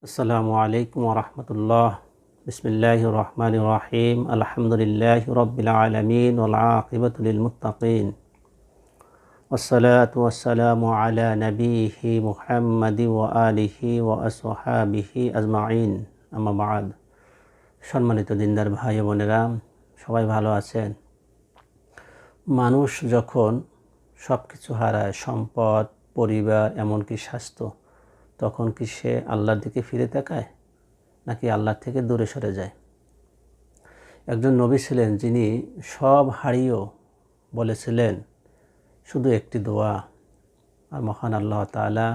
আসসালামু আলাইকুম রহমতুল্লাহ বিসমিল্লাহ রহমান রাহিম আলহামদুলিল্লাহ রবিল আলমিন ওলাকিবতুল মুতাকিন والصلاة والسلام على نبيه محمد وآله وأصحابه أجمعين أما بعد সম্মানিত দিনদার ভাই বোনেরা সবাই ভালো আছেন মানুষ যখন সব কিছু হারায় সম্পদ পরিবার এমনকি স্বাস্থ্য তখন কি সে আল্লাহর দিকে ফিরে তাকায়, নাকি আল্লাহ থেকে দূরে সরে যায়? একজন নবী ছিলেন যিনি সব হারিয়েও বলেছিলেন, শুধু একটি দোয়া। আর মহান আল্লাহ তালা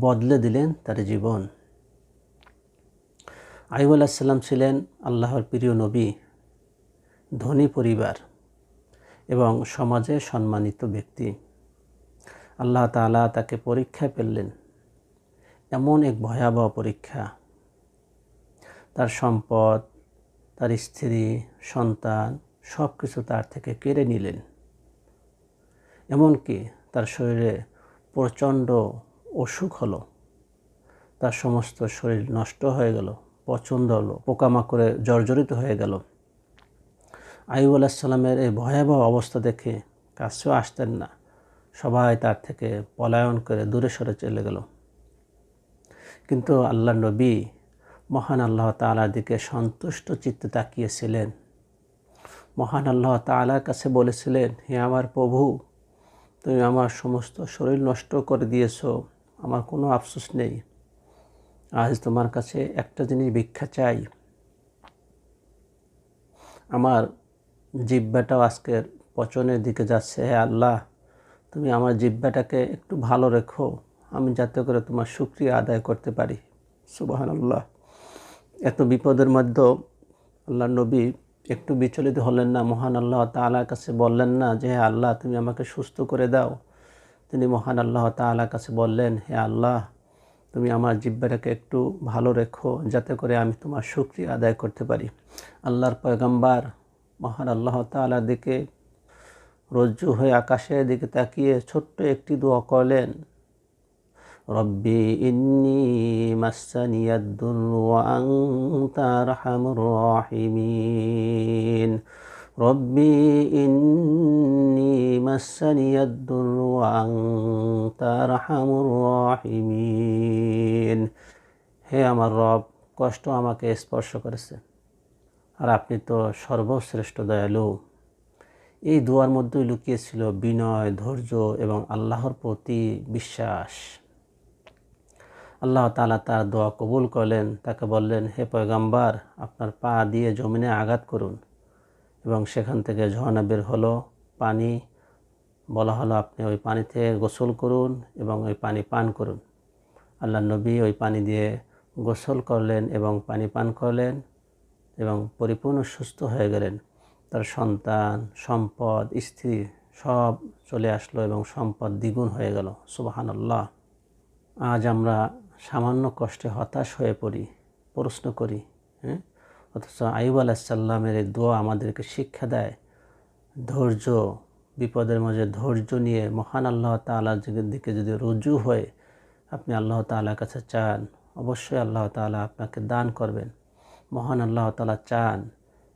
বদলে দিলেন তার জীবন। আইব আলাহিসাল্লাম ছিলেন আল্লাহর প্রিয় নবী, ধনী পরিবার এবং সমাজে সম্মানিত ব্যক্তি। আল্লাহ তালা তাকে পরীক্ষায় ফেললেন। এমন এক ভয়াবহ পরীক্ষা। তার সম্পদ, তার স্ত্রী, সন্তান সব কিছু তার থেকে কেড়ে নিলেন। এমনকি তার শরীরে প্রচণ্ড অসুখ হলো। তার সমস্ত শরীর নষ্ট হয়ে গেল, পছন্দ হলো, পোকামাকড়ে জর্জরিত হয়ে গেল। আইব আলাহিসাল্লামের এই ভয়াবহ অবস্থা দেখে কাছেও আসতেন না। সবাই তার থেকে পলায়ন করে দূরে সরে চলে গেল। কিন্তু আল্লাহ নবী মহান আল্লাহ তালার দিকে সন্তুষ্ট চিত্তে তাকিয়েছিলেন। মহান আল্লাহ তালার কাছে বলেছিলেন, হে আমার প্রভু, তুমি আমার সমস্ত শরীর নষ্ট করে দিয়েছ, আমার কোনো আফসোস নেই। আজ তোমার কাছে একটা জিনিস ভিক্ষা চাই। আমার জিব্বাটাও আজকের পচনের দিকে যাচ্ছে, হে আল্লাহ, তুমি আমার জিব্বাটাকে একটু ভালো রেখো। আমি যাতে করে তোমার সুক্রিয়া আদায় করতে পারি। সুবাহান আল্লাহ এত বিপদের মধ্যেও আল্লাহ নবী একটু বিচলিত হলেন না, মহান আল্লাহ তালার কাছে বললেন না যে, হে আল্লাহ, তুমি আমাকে সুস্থ করে দাও। তিনি মহান আল্লাহ তালার কাছে বললেন, হে আল্লাহ, তুমি আমার জিব্বাটাকে একটু ভালো রেখো, যাতে করে আমি তোমার সুক্রিয়া আদায় করতে পারি। আল্লাহর পয়গাম্বার মহান আল্লাহ তালার দিকে রজ্জু হয়ে আকাশের দিকে তাকিয়ে ছোট্ট একটি দোয়া করলেন রব্বি ইন্নি মাসানিয়াদ্দুর ওয়াংতা আরহামুর রাহিমিন। রব্বি ইন্নি মাসানিয়াদ্দুর ওয়াংতা আরহামুর রাহিমিন। হে আমার রব, কষ্ট আমাকে স্পর্শ করেছে। আর আপনি তো সর্বশ্রেষ্ঠ দয়ালু। এই দুয়ার মধ্যেই লুকিয়েছিল বিনয়, ধৈর্য এবং আল্লাহর প্রতি বিশ্বাস। আল্লাহ তালা তার দোয়া কবুল করলেন, তাকে বললেন, হে পয়গাম্বার, আপনার পা দিয়ে জমিনে আঘাত করুন। এবং সেখান থেকে ঝর্ণা বের হলো, পানি বলা হলো, আপনি ওই পানিতে গোসল করুন এবং ওই পানি পান করুন। আল্লাহ নবী ওই পানি দিয়ে গোসল করলেন এবং পানি পান করলেন এবং পরিপূর্ণ সুস্থ হয়ে গেলেন। তার সন্তান, সম্পদ, স্ত্রী সব চলে আসলো এবং সম্পদ দ্বিগুণ হয়ে গেল। সুবাহান আল্লাহ আজ আমরা সামান্য কষ্টে হতাশ হয়ে পড়ি, প্রশ্ন করি হ্যাঁ? অথচ আইব আলাহিসাল্লামের এই দোয়া আমাদেরকে শিক্ষা দেয়, ধৈর্য, বিপদের মাঝে ধৈর্য নিয়ে মহান আল্লাহ তালার দিকে যদি রুজু হয়ে আপনি আল্লাহ তালার কাছে চান, অবশ্যই আল্লাহ তালা আপনাকে দান করবেন। মহান আল্লাহ তালা চান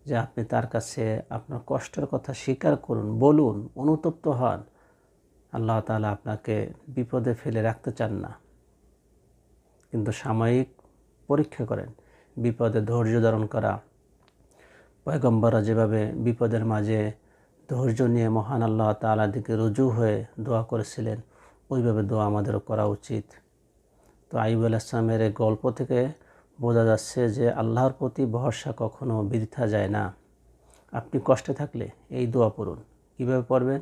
যে আপনি তার কাছে আপনার কষ্টের কথা স্বীকার করুন, বলুন, অনুতপ্ত হন। আল্লাহ তালা আপনাকে বিপদে ফেলে রাখতে চান না। কিন্তু সাময়িক পরীক্ষা করেন। বিপদে ধৈর্য ধারণ করা। পয়গম্বররা যেভাবে বিপদের মাঝে ধৈর্য নিয়ে মহান আল্লাহ তালার দিকে রুজু হয়ে দোয়া করেছিলেন, ওইভাবে দোয়া আমাদেরও করা উচিত। তো আইব আলাইসলামের এই গল্প থেকে বোঝা যাচ্ছে যে আল্লাহর প্রতি ভরসা কখনো বৃথা যায় না। আপনি কষ্টে থাকলে এই দোয়া পড়ুন। কীভাবে পড়বেন?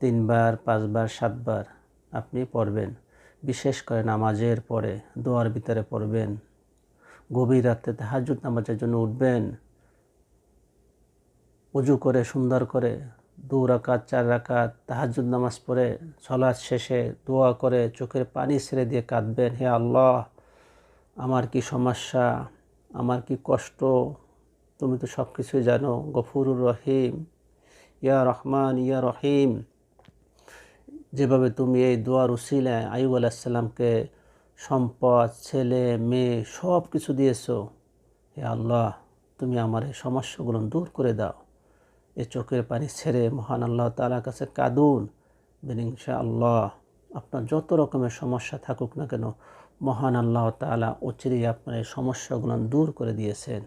তিনবার, পাঁচবার, সাতবার আপনি পড়বেন। বিশেষ করে নামাজের পরে দোয়ার ভিতরে পড়বেন। গভীর রাত্রে তাহাজুদ নামাজের জন্য উঠবেন। উজু করে, সুন্দর করে দু রাকাত, চার রাকাত তাহাজুদ নামাজ পড়ে সলাদ শেষে দোয়া করে চোখের পানি ছেড়ে দিয়ে কাঁদবেন, হে আল্লাহ, আমার কি সমস্যা? আমার কি কষ্ট? তুমি তো সব কিছুই জানো, গফুরুর রহিম। ইয়া রহমান, ইয়া রহিম। যেভাবে তুমি এই দোয়ার উসিলায় আইব আলাহিসাল্লামকে সম্পদ, ছেলে, মেয়ে সব কিছু দিয়েছ, হে আল্লাহ, তুমি আমার এই সমস্যাগুলো দূর করে দাও। এ চোখের পানি ছেড়ে মহান আল্লাহ তালার কাছে কাঁদুন। ইনশা আল্লাহ আপনার যত রকমের সমস্যা থাকুক না কেন, মহান আল্লাহ তালা অচিরেই আপনার এই সমস্যাগুলো দূর করে দিয়েছেন।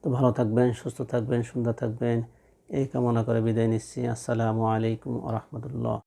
তো ভালো থাকবেন, সুস্থ থাকবেন, সুন্দর থাকবেন। এই কামনা করে বিদায় নিচ্ছি। আসসালামু আলাইকুম রহমতুল্লাহ।